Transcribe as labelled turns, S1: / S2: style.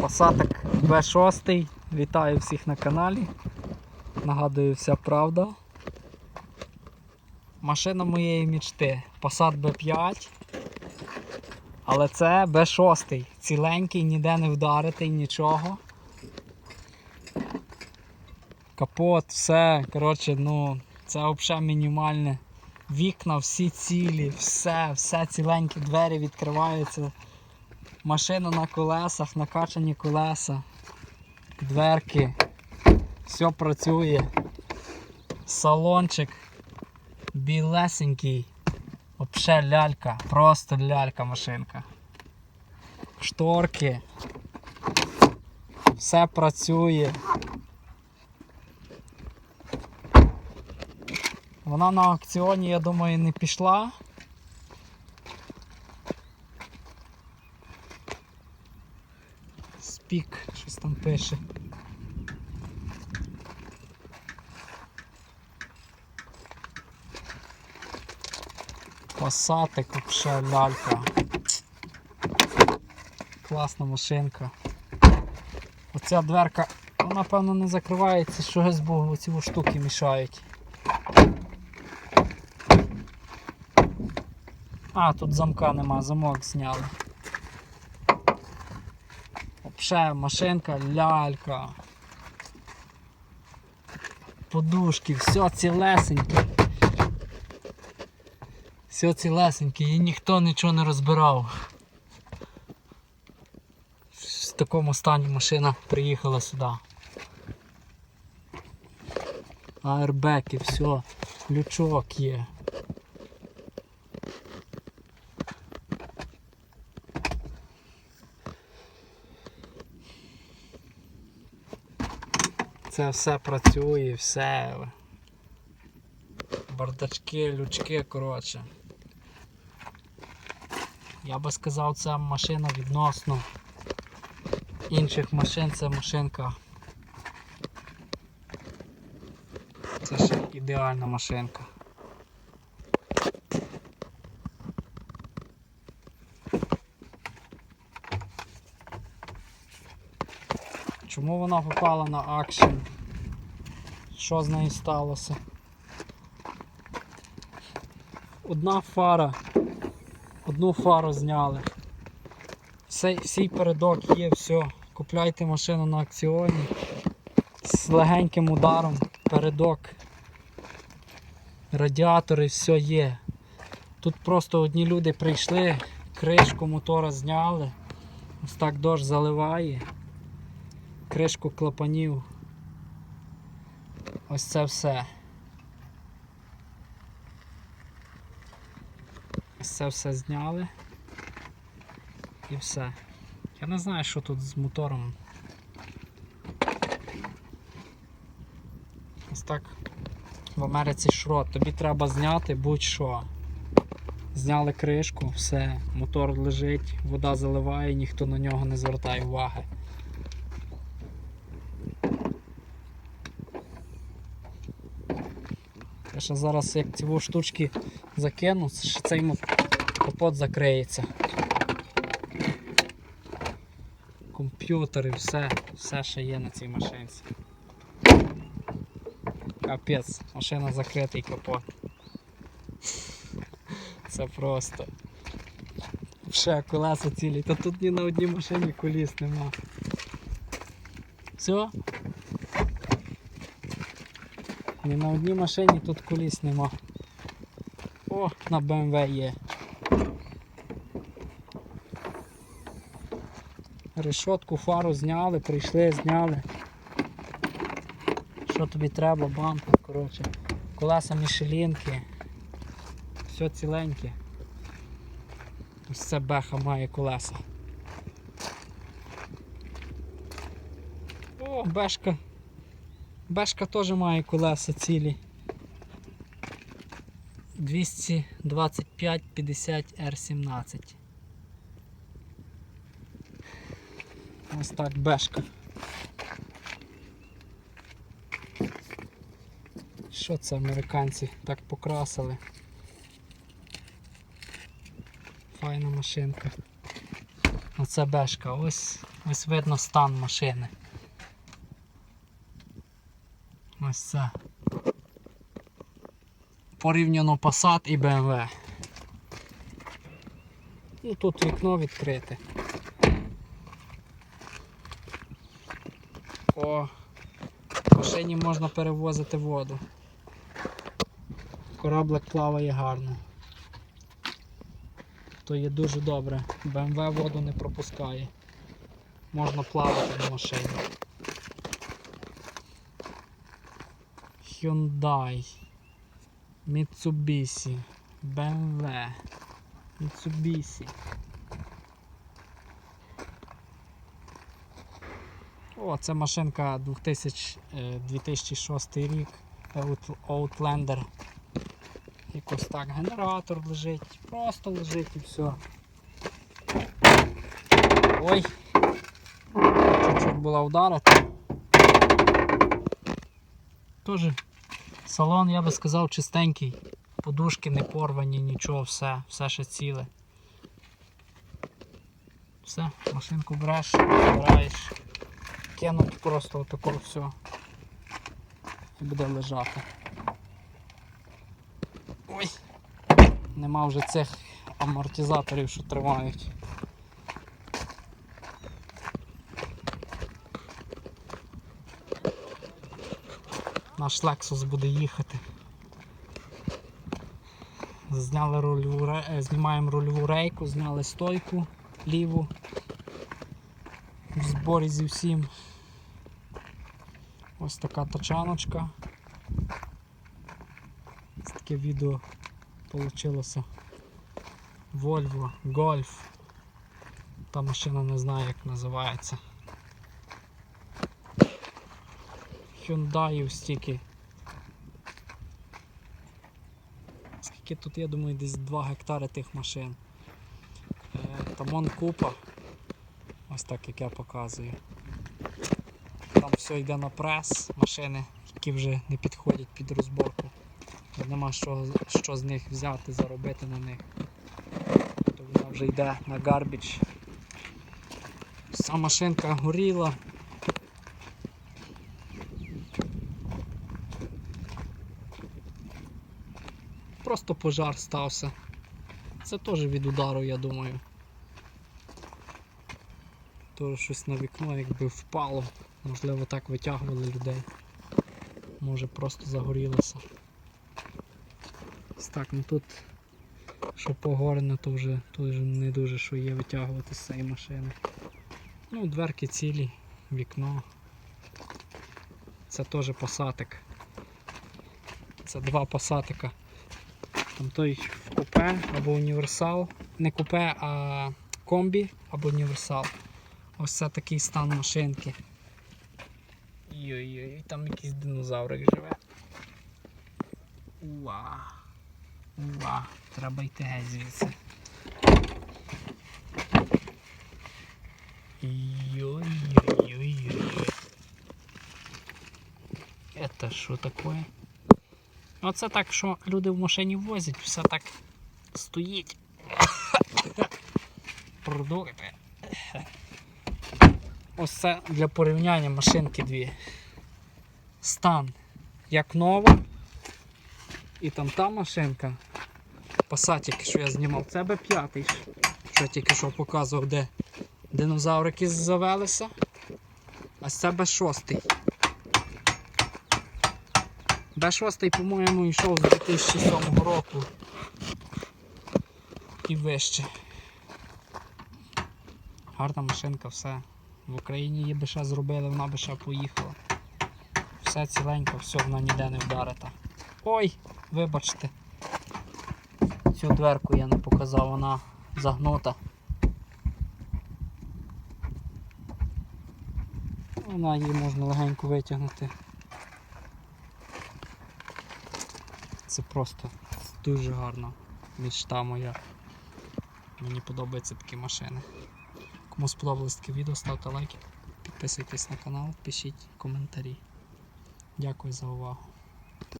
S1: Посадок Б6. Вітаю всіх на каналі. Нагадую, вся правда. Машина моєї мічти. Passat B5. Але це Б6. Ціленький, ніде не вдаритий, нічого. Капот, все. Коротше, ну, це взагалі мінімальне. Вікна всі цілі, все, все ціленькі, двері відкриваються. Машина на колесах, накачані колеса, дверки, все працює. Салончик білесенький. Вообще лялька, просто лялька машинка. Шторки. Все працює. Вона на аукціоні, я думаю, не пішла. Спік, щось там пише. Пасатик вообще лялька. Класна машинка. Оця дверка, вона певно не закривається, щось бо оці штуки мішають. А, тут замка нема, замок зняли. Вообще машинка лялька. Подушки, все цілесеньке. Все цілесеньке і ніхто нічого не розбирав. В такому стані машина приїхала сюди. Аербеки, все, лючок є. Це все працює, все. Бардачки, лючки, коротше. Я би сказав, це машина відносно інших машин, це машинка. Це ще ідеальна машинка. Чому вона попала на акшн? Що з нею сталося? Одна фара. Одну фару зняли. Всей, всій передок є, все. Купляйте машину на акціоні. З легеньким ударом, передок. Радіатори, все є. Тут просто одні люди прийшли, кришку мотора зняли. Ось так дощ заливає кришку клапанів. Ось це все. Ось це все зняли. І все. Я не знаю, що тут з мотором. Ось так в Америці шрот. Тобі треба зняти будь-що. Зняли кришку, все, мотор лежить, вода заливає, ніхто на нього не звертає уваги. Я ще зараз як ці штучки закину, ще цей капот закриється. Комп'ютери, все, все ще є на цій машинці. Капець, машина закритий капот. Це просто. Ще колеса цілі, та тут ні на одній машині коліс нема. Все? Ні на одній машині тут коліс нема. О, на BMW є. Решотку, фару зняли, прийшли, зняли. Що тобі треба, бампер, коротше. Колеса мішелінки. Все ціленьке. Ось це беха має колеса. О, бешка. Бешка теж має колеса цілі. 225 50 R17. Ось так бешка. Що це американці так покрасили? Файна машинка. Оце бешка. Ось, ось видно стан машини. Ось це. Порівняно Passat і BMW. Ну тут вікно відкрите. О, в машині можна перевозити воду. Кораблик плаває гарно. То є дуже добре. BMW воду не пропускає. Можна плавати на машині. Hyundai, Mitsubishi, BMW, Mitsubishi. О, це машинка 2000, е, 2006 рік. Outlander. Якось так генератор лежить, просто лежить і все. Ой, чуть-чуть була вдарити. Тоже салон, я би сказав, чистенький. Подушки не порвані, нічого, все, все ще ціле. Все, машинку береш, збираєш, кинуть просто отако все. І буде лежати. Ой! Нема вже цих амортизаторів, що тримають. Наш Lexus буде їхати. Зняли рульову, е, знімаємо рульову рейку, зняли стойку ліву. В зборі зі всім. Ось така тачаночка. Ось таке відео вийшло. Volvo Golf. Та машина не знаю як називається. Hyundai стільки. Скільки тут, я думаю, десь 2 гектари тих машин. Е, Тамон купа. Ось так як я показую. Там все йде на прес, машини, які вже не підходять під розборку. Нема що, що з них взяти, заробити на них. То вона вже йде на гарбіч. Ця машинка горіла. Просто пожар стався. Це теж від удару, я думаю. То щось на вікно якби впало. Можливо так витягували людей. Може просто загорілося. Так, ну тут що погорено, то вже, то вже не дуже що є витягувати з цієї машини. Ну, дверки цілі, вікно. Це теж посадик. Це два посадика. Там той в купе або універсал. Не купе, а комбі або універсал. Ось це такий стан машинки. Ой-ой-ой, там якийсь динозаврик живе. Уа. Уа. Треба йти геть звідси. Ой-ой-ой-ой. Это що таке? Оце так, що люди в машині возять, все так стоїть. Продукти. Ось це для порівняння машинки дві. Стан як нова. І там та машинка. Пасатик, що я знімав, це Б5, що я тільки що показував, де динозаврики завелися. А це Б6. Б6, по-моєму, йшов з 2007 року і вище. Гарна машинка, все. В Україні її би ще зробили, вона би ще поїхала. Все ціленько, все, вона ніде не вдарита. Ой, вибачте. Цю дверку я не показав, вона загнута. Вона її можна легенько витягнути. Це просто дуже гарна мечта моя. Мені подобаються такі машини. Кому сподобалось таке відео, ставте лайки, підписуйтесь на канал, пишіть коментарі. Дякую за увагу.